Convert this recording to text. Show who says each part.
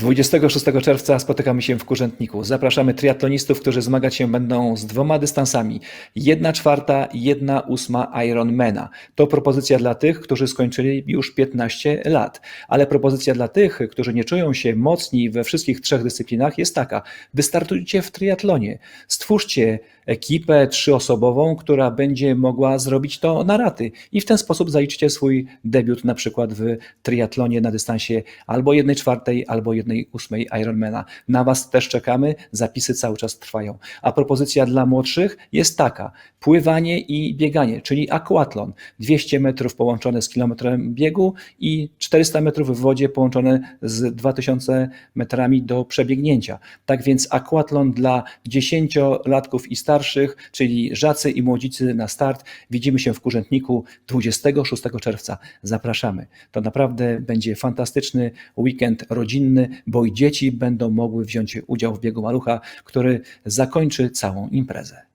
Speaker 1: 26 czerwca spotykamy się w Kurzętniku. Zapraszamy triatlonistów, którzy zmagać się będą z dwoma dystansami. 1 czwarta 1 ósma Ironmana. To propozycja dla tych, którzy skończyli już 15 lat. Ale propozycja dla tych, którzy nie czują się mocni we wszystkich trzech dyscyplinach jest taka. Wystartujcie w triatlonie. Stwórzcie ekipę trzyosobową, która będzie mogła zrobić to na raty i w ten sposób zaliczycie swój debiut na przykład w triatlonie na dystansie albo 1 czwartej, albo 1 ósmej Ironmana. Na Was też czekamy, zapisy cały czas trwają. A propozycja dla młodszych jest taka, pływanie i bieganie, czyli aquatlon, 200 metrów połączone z kilometrem biegu i 400 metrów w wodzie połączone z 2000 metrami do przebiegnięcia. Tak więc aquatlon dla dziesięciolatków i starszych, czyli żacy i młodzicy na start. Widzimy się w Kurzętniku 26 czerwca. Zapraszamy. To naprawdę będzie fantastyczny weekend rodzinny, bo i dzieci będą mogły wziąć udział w biegu malucha, który zakończy całą imprezę.